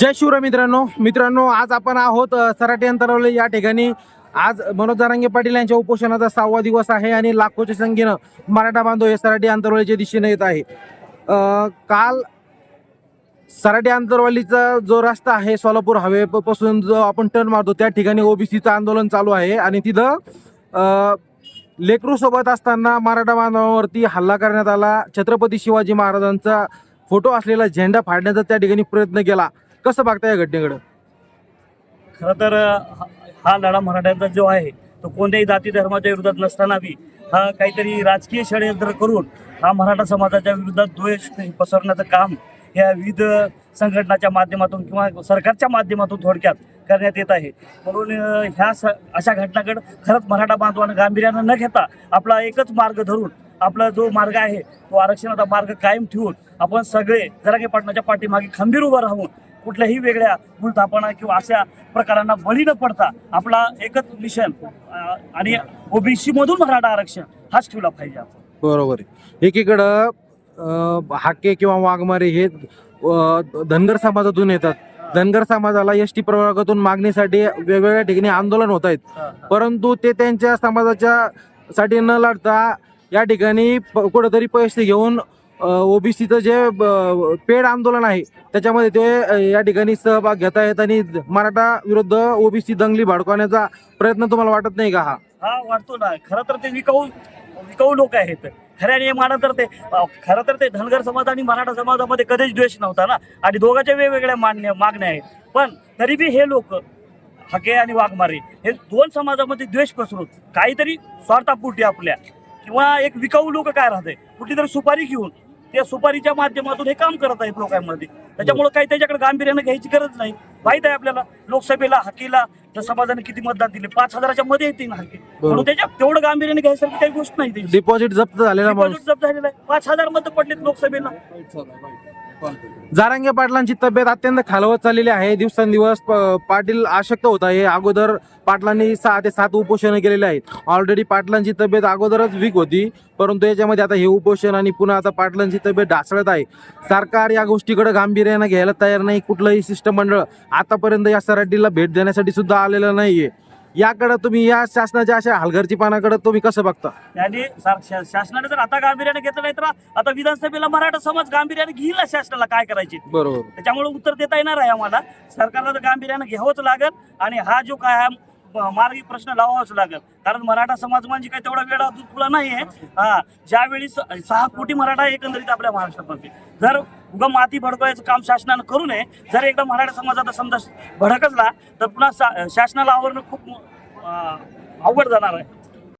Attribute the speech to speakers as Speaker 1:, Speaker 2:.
Speaker 1: जय शिवराय मित्रांनो. मित्रांनो आज आपण आहोत सराटे अंतरावले या ठिकाणी. आज मनोज जारांगे पाटील यांच्या उपोषणाचा सहावा दिवस आहे आणि लाखोच्या संख्येनं मराठा बांधव हे सराटे अंतरवलीच्या दिशेने येत आहे. काल सराटे अंतरवालीचा जो रस्ता आहे सोलापूर हवेपासून जो आपण टर्न मारतो त्या ठिकाणी ओबीसीचं आंदोलन चालू आहे आणि तिथं लेकरू सोबत असताना मराठा बांधवांवरती हल्ला करण्यात आला. छत्रपती शिवाजी महाराजांचा फोटो असलेला झेंडा फाडण्याचा त्या ठिकाणी प्रयत्न केला. कसं बघता या घटनेकडे?
Speaker 2: खरं तर हा- हा लढा मराठ्यांचा जो आहे तो कोणत्याही जाती धर्माच्या विरोधात नसताना बी हा काहीतरी राजकीय षडयंत्र करून हा मराठा समाजाच्या विरोधात द्वेष पसरण्याचं काम या विविध संघटनाच्या माध्यमातून किंवा सरकारच्या माध्यमातून थोडक्यात करण्यात येत आहे. म्हणून ह्या स अशा घटनाकडं खरंच मराठा बांधवानं गांभीर्यानं न घेता आपला एकच मार्ग धरून आपला जो मार्ग आहे तो आरक्षणाचा मार्ग कायम ठेवून आपण सगळे जरागे पाटणाच्या पाठीमागे खंबीर उभं राहून कुठल्याही वेगळ्या भूलथापणा किंवा अशा प्रकारांना बळी न पडता आपला एकच मिशन आणि ओबीसी मधून मराठा आरक्षण हाच ठेवला पाहिजे आपण.
Speaker 1: बरोबर एकीकडं हाके किंवा वाघमारे हे धनगर समाजातून येतात. धनगर समाजाला एस टी प्रवर्गातून मागणीसाठी वेगवेगळ्या ठिकाणी आंदोलन होत आहेत. परंतु ते त्यांच्या समाजाच्या साठी न लढता या ठिकाणी कुठंतरी पैसे घेऊन ओबीसीचं जे पेड आंदोलन आहे त्याच्यामध्ये ते या ठिकाणी सहभाग घेता येत आणि मराठा विरुद्ध ओबीसी दंगली भडकवण्याचा प्रयत्न तुम्हाला वाटत नाही का हा?
Speaker 2: हा वाटतो ना. खरं तर ते विकाऊ विकाऊ लोक आहेत. खऱ्या म्हणा तर ते खरं तर ते धनगर समाज आणि मराठा समाजामध्ये कधीच द्वेष नव्हता ना. आणि दोघांच्या वेगवेगळ्या मान्य मागण्या आहेत. पण तरी बी हे लोक हके आणि वाघमारे हे दोन समाजामध्ये द्वेष पसरून काहीतरी स्वार्थापुटी आपल्या किंवा एक विकाऊ लोक काय राहते? कुठली तरी सुपारी घेऊन त्या सुपारीच्या माध्यमातून हे काम करत आहेत लोकांमध्ये. त्याच्यामुळे काही त्याच्याकडे गांभीर्यानं घ्यायची गरज नाही. माहीत आहे आपल्याला लोकसभेला हकीला त्या समाजाने किती मतदान दिले? पाच हजाराच्या मध्ये येते ना हकी म्हणून त्याच्या तेवढं गांभीर्याने घ्यायसारखी काही गोष्ट नाही त्याची.
Speaker 1: डिपॉझिट जप्त झालेला माणूस.
Speaker 2: Deposit जप्त झालेला आहे. पाच हजार मत पडलेत लोकसभेला.
Speaker 1: जारांगे पाटलांची तब्येत अत्यंत खालवत चाललेली आहे. दिवसेंदिवस प- पाटील आशक्त होत आहे. अगोदर पाटलांनी सहा ते सात उपोषण केलेले आहेत. ऑलरेडी पाटलांची तब्येत अगोदरच वीक होती. परंतु याच्यामध्ये आता हे उपोषण आणि पुन्हा आता पाटलांची तब्येत ढासळत आहे. सरकार या गोष्टीकडे गांभीर्यानं घ्यायला तयार नाही. कुठलंही शिष्टमंडळ आतापर्यंत या सराटीला भेट देण्यासाठी सुद्धा आलेलं नाहीये. याकडे तुम्ही या शासनाच्या अशा हलगर्जीपणाकडे तुम्ही कसं बघता?
Speaker 2: सार- शा- शासनाने जर आता गांभीर्याने घेतलं नाही तर आता विधानसभेला मराठा समाज गांभीर्याने घेईल ना शासनाला काय करायचे?
Speaker 1: बरोबर.
Speaker 2: त्याच्यामुळे उत्तर देता येणार आहे आम्हाला. सरकारला तर गांभीर्यानं घ्यावंच लागेल आणि हा जो काय हा मार्गी प्रश्न लावावाच लागेल. कारण मराठा समाज म्हणजे काय तेवढा वेळा तुला नाही आहे हा ज्यावेळी स- सहा कोटी मराठा एकंदरीत आपल्या महाराष्ट्रामध्ये. जर उगा माती भडकवायचं काम शासनानं करू नये जर एकदा मराठा समाजाचा समजा भडकचला तर पुन्हा शासनाला आवरणं खूप अवघड जाणार आहे.